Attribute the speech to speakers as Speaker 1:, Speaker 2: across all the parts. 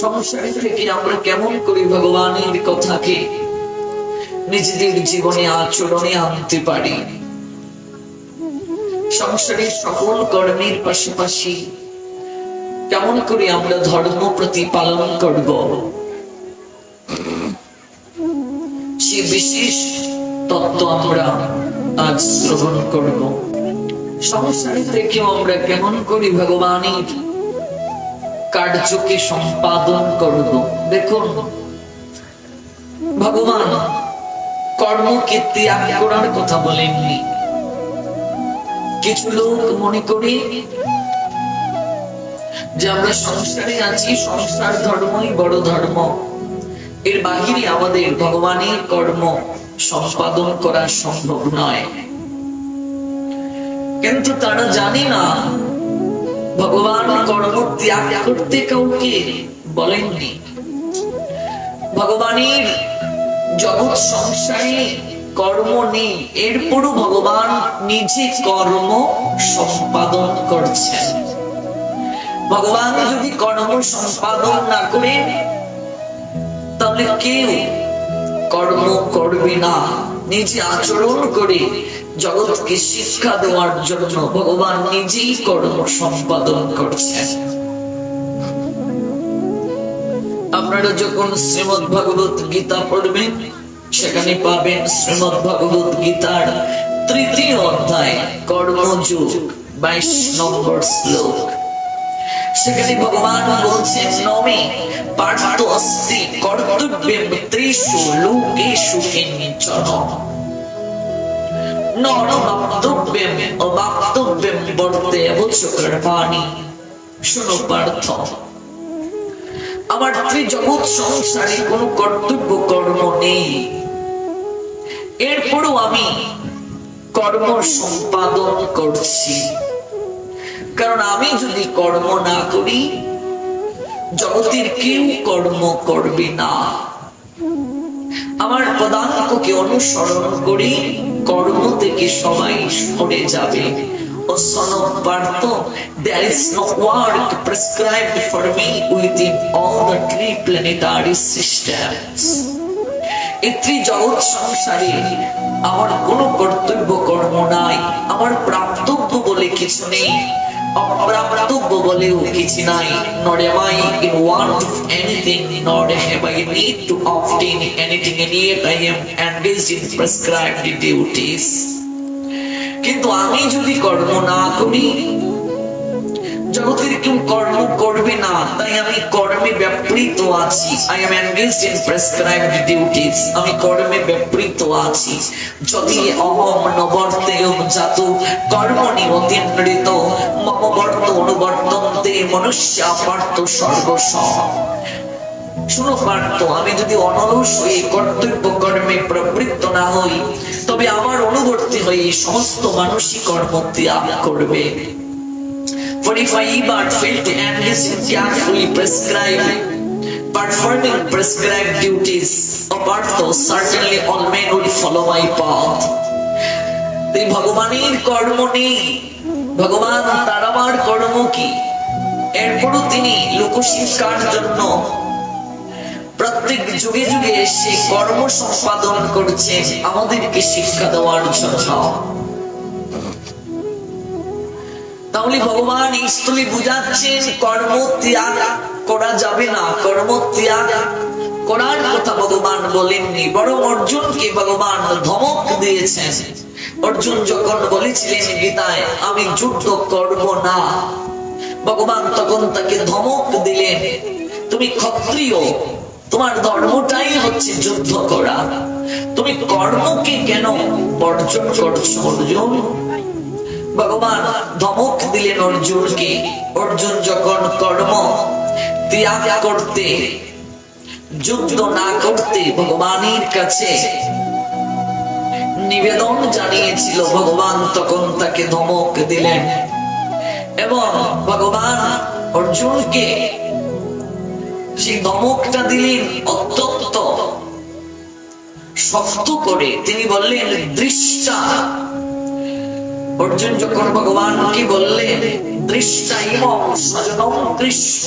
Speaker 1: সংসারে থেকে আমরা কেমন করি ভগবানের কথাকে? নিজেদের জীবনে আচরণে আনতে পারি। সংসারের সকল কর্মের পাশাপাশি কেমন করে আমরা ধর্ম প্রতিপালন করব? সে বিশেষ তত্ত্ব আমরা আজ শ্রবণ করব। সংসারে থেকেও আমরা কেমন করি ভগবানের কার্যকে সম্পাদন করব। দেখুন, ভগবান, কর্মকে ত্যাগ করার কথা বলেননি। কিছু লোক মনে করি যে আমরা সংসারে আছি, সংসার ধর্মই বড় ধর্ম। এর বাহিরে আমাদের ভগবানের কর্ম সম্পাদন করা সম্ভব নয়। কিন্তু তারা জানে না ভগবান কর্ম ত্যাগ করতে কাউকে বলেননি। ভগবানের জগৎ সংসারে কর্ম নেই, এরপরও ভগবান নিজে কর্ম সম্পাদন করছেন। ভগবান যদি কর্ম সম্পাদন না করেন তাহলে কেউ কর্ম করবে না। নিজে আচরণ করে জগৎকে শিক্ষা দেওয়ার জন্য ভগবান নিজেই কর্ম সম্পাদন করছেন। আপনারা যখন শ্রীমদ ভগবত গীতা পড়বেন, সেখানে পাবেন শ্রীমদ ভগবত গীতার তৃতীয় অধ্যায়, কর্মযোগ, বাইশ নম্বর শ্লোক। সেখানে ভগবান বলছেন, নমে পার্থ অস্তি কর্তব্যেম ত্রিষু লোকেষু কিঞ্চন। আমার ত্রিজগৎ সংসারে কোনো কর্তব্য কর্ম নেই। এরপরও আমি কর্ম সম্পাদন করছি। কারণ আমি যদি কর্ম না করি, জগতের কেউ কর্ম করবে না। আমার পদাঙ্ককে অনুসরণ করি, কর্ম থেকে সবাই সরে যাবে। ও there is no work prescribed for me within all the three planetary systems. এই ত্রিজগৎ সংসারে আমার কোনো কর্তব্য কর্ম নাই, আমার প্রাপ্তব্য বলে কিছু নেই। অপ্রাপ্তব্য বলেও কিছু নাই, nor am I in want of anything, nor have I need to obtain anything, and yet I am engaged in prescribed কিন্তু আমি যদি কর্ম না করি, জগতের কেউ কর্ম করবে না, তাই আমি কর্মে ব্যাপৃত আছি। I am engaged in prescribed duties আমি কর্মে ব্যাপৃত আছি। যদি অহম নবর্তেয়ম জাত কর্ম নিমতিনৃত মম বর্ত অনুবর্তন্তে মনুষ্যা পার্থ সর্বস্ব শুনো পার্থ আমি যদি অনলস হয়ে কর্তব্য কর্মে প্রবৃত্ত না হই তবে আমার অনুবর্তী হয়ে সমস্ত মানুষই কর্ম ত্যাগ করবে For if I but fail to in carefully prescribed, performing prescribed duties, apart though certainly all men will follow my path. এই ভগবানের কর্ম নেই। ভগবান তার আমার কর্ম কি? এরপরও তিনি লোকশিক্ষার জন্য প্রত্যেক যুগে যুগে সে কর্ম সম্পাদন করছে আমাদেরকে শিক্ষা দেওয়ার জন্য। তাহলে ভগবান এই স্থলে বুঝাচ্ছেন, কর্ম ত্যাগ করা যাবে না, কর্ম ত্যাগ করার কথা ভগবান বলেননি, বরং অর্জুনকে ভগবান ধমক দিয়েছেন। অর্জুন যখন বলেছিলেন, গীতায় আমি যুদ্ধ করব না। ভগবান তখন তাকে ধমক দিলেন, তুমি ক্ষত্রিয়, তোমার ধর্মটাই হচ্ছে যুদ্ধ করা। তুমি কর্মকে কেন বর্জন করছ অর্জুন? ভগবান ধমক দিলেন অর্জুনকে, অর্জুন যখন কর্ম ত্যাগ করতে, যুদ্ধ না করতে ভগবানের কাছে নিবেদন জানিয়েছিল। ভগবান তখন তাকে ধমক দিলেন। এবং ভগবান অর্জুনকে সেই ধমকটা দিলেন অত্যন্ত শক্ত করে। তিনি বললেন, দৃষ্টা। অর্জুন যখন ভগবান কি বললেন, দৃষ্টা ইমম সজনম কৃষ্ণ।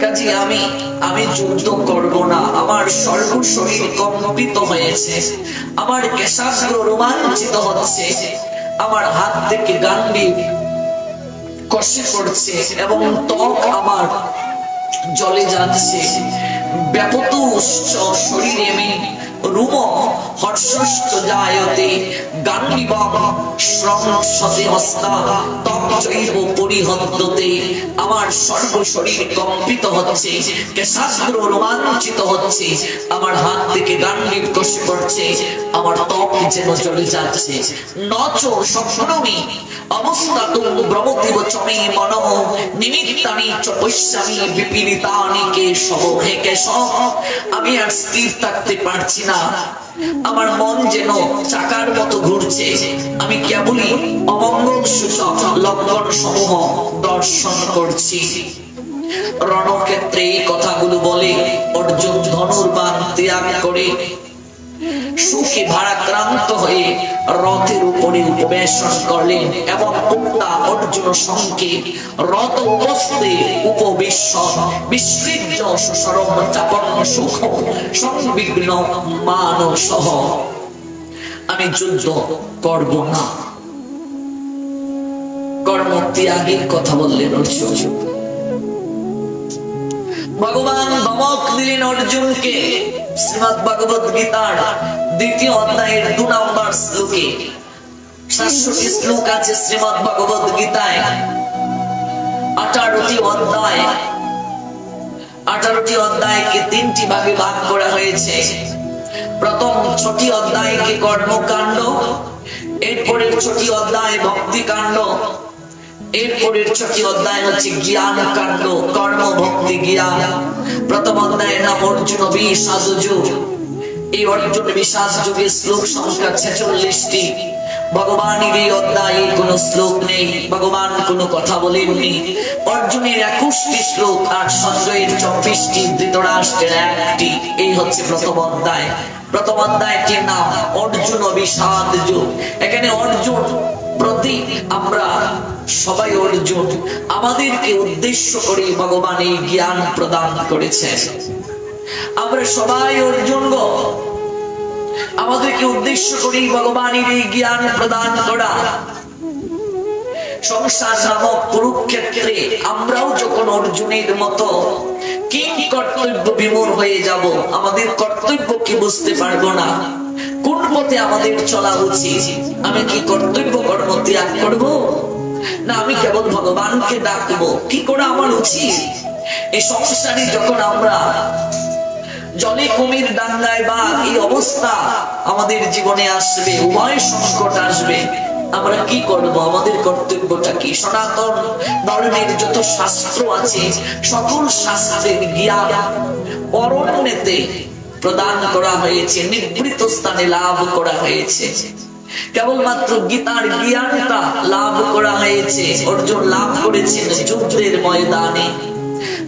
Speaker 1: কাজে আমি আমি যুদ্ধ করব না। আমার সর্বশরীর কম্পিত হয়েছে। আমার কেশাগ্র রোমাঞ্চিত হচ্ছে। আমার হাত থেকে গান্ডি কষে পড়ছে এবং ত্বক আমার জলে যাচ্ছে। ব্যাপত শরীরে মে রুম হর্ষস্থ জায়তে কম্পিত হচ্ছে, কেশাগ্র রোমাঞ্চিত হচ্ছে, আমার হাত থেকে গান্ডিব কষে পড়ছে আমার ত্বক যেন চলে যাচ্ছে। নচ স্বপ্নমি চমে নিমিত্তানি চ পশ্যামি আমি আর স্থির থাকতে পারছি না আমার মন যেন চাকার মতো ঘুরছে। আমি কেবলই অমঙ্গল সূচক লক্ষণ সমূহ দর্শন করছি। রণক্ষেত্রে এই কথাগুলো বলে অর্জুন ধনুর্বান ত্যাগ করে সুখে ভারাক্রান্ত হয়ে রথের উপরে উপবেশন করলেন এবং অর্জুন সঙ্গে উপস্থে উপবিশ্ব সুসরম চাপন সুখ, সংবিঘ্ন মান সহ আমি যুদ্ধ করব না। কর্ম ত্যাগের কথা বললেন অর্জুন। ভগবান ধমক দিলেন অর্জুনকে। শ্রীমদ ভগবত গীতার দ্বিতীয় অধ্যায়ের দু নম্বর শ্লোকে। সাতষট্টি শ্লোক আছে শ্রীমদ ভগবত গীতায়। আঠারোটি অধ্যায়। আঠারোটি অধ্যায়কে তিনটি ভাগে ভাগ করা হয়েছে। প্রথম ছটি অধ্যায়কে কর্মকাণ্ড, এরপরের ছটি অধ্যায় ভক্তি কাণ্ড এরপরের ছটি অধ্যায় হচ্ছে জ্ঞান কাণ্ড কর্ম ভক্তি জ্ঞান। প্রথম অধ্যায়ের নাম অর্জুন যুগ এই অর্জুন বিষাদ যুগের শ্লোক সংখ্যা ছেচল্লিশটি। ভগবানের এই অধ্যায়ে কোন শ্লোক নেই, ভগবান কোনো কথা বলেননি। অর্জুনের একুশটি শ্লোক আর সঞ্জয়ের চব্বিশটি, ধৃতরাষ্ট্রের একটি। এই হচ্ছে প্রথম অধ্যায়। প্রথম অধ্যায়টির নাম অর্জুন বিষাদ যুগ এখানে অর্জুন প্রতি আমরা সবাই অর্জুন, আমাদেরকে উদ্দেশ্য করে ভগবান এই জ্ঞান প্রদান করেছেন। আমরা সবাই অর্জুন গো। আমাদেরকে উদ্দেশ্য করে ভগবানের এই জ্ঞান প্রদান করা। সংসার নামক কুরুক্ষেত্রে আমরাও যখন অর্জুনের মতো কি কর্তব্য বিমূর হয়ে যাব, আমাদের কর্তব্য কি বুঝতে পারব না। কোন পথে আমাদের চলা উচিত? আমি কি কর্তব্য কর্ম ত্যাগ করব? না, আমি কেবল ভগবানকে ডাকবো। কি করে আমার উচিত? এই সংসারে যখন আমরা জলে কুমির ডাঙ্গায় বা এই অবস্থা আমাদের জীবনে আসবে, উভয় সংকট আসবে, আমরা কি করব? আমাদের কর্তব্যটা কি? সনাতন ধর্মের যত শাস্ত্র আছে, সকল শাস্ত্রের জ্ঞান অরণ্যেতে প্রদান করা হয়েছে, নিবৃত স্থানে লাভ করা হয়েছে। কেবলমাত্র গীতার জ্ঞানটা লাভ করা হয়েছে, অর্জুন লাভ করেছেন যুদ্ধের ময়দানে।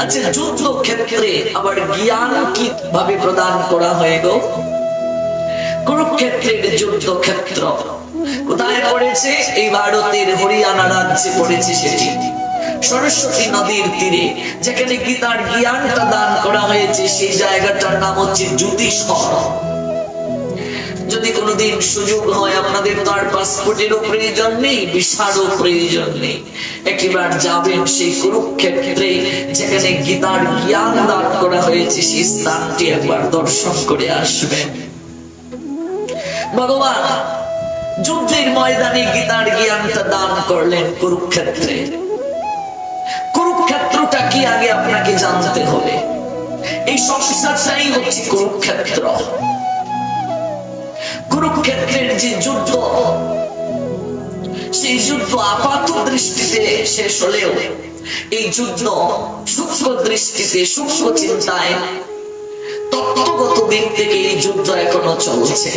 Speaker 1: আচ্ছা যুদ্ধ ক্ষেত্রে আবার জ্ঞান কি ভাবে প্রদান করা হয়ে গো? কুরুক্ষেত্রের যুদ্ধ ক্ষেত্র। কোথায় পড়েছে? এই ভারতের হরিয়ানা রাজ্যে পড়েছে সেটি। সরস্বতী নদীর তীরে, যেখানে গীতার জ্ঞানটা দান করা হয়েছে, সেই জায়গাটার নাম হচ্ছে জ্যোতিষর যদি কোনোদিন সুযোগ হয় আপনাদের তো আর পাসপোর্টেরও প্রয়োজন নেই ভিসারও প্রয়োজন নেই। একবার যাবেন সেই কুরুক্ষেত্রে, যেখানে গীতার জ্ঞান দান করা হয়েছে, সেই স্থানটি একবার দর্শন করে আসবেন। ভগবান, যুদ্ধের ময়দানে গীতার জ্ঞানটা দান করলেন কুরুক্ষেত্রে। কুরুক্ষেত্রটা কি আগে আপনাকে জানতে হবে? এই সংসারটাই হচ্ছে কুরুক্ষেত্র। কুরুক্ষেত্রের যে যুদ্ধ, সেই যুদ্ধ আপাত দৃষ্টিতে শেষ হলেও, এই যুদ্ধ সূক্ষ্ম দৃষ্টিতে, সূক্ষ্ম চিন্তায় তত্ত্বগত দিক থেকে এই যুদ্ধ এখনও চলছে।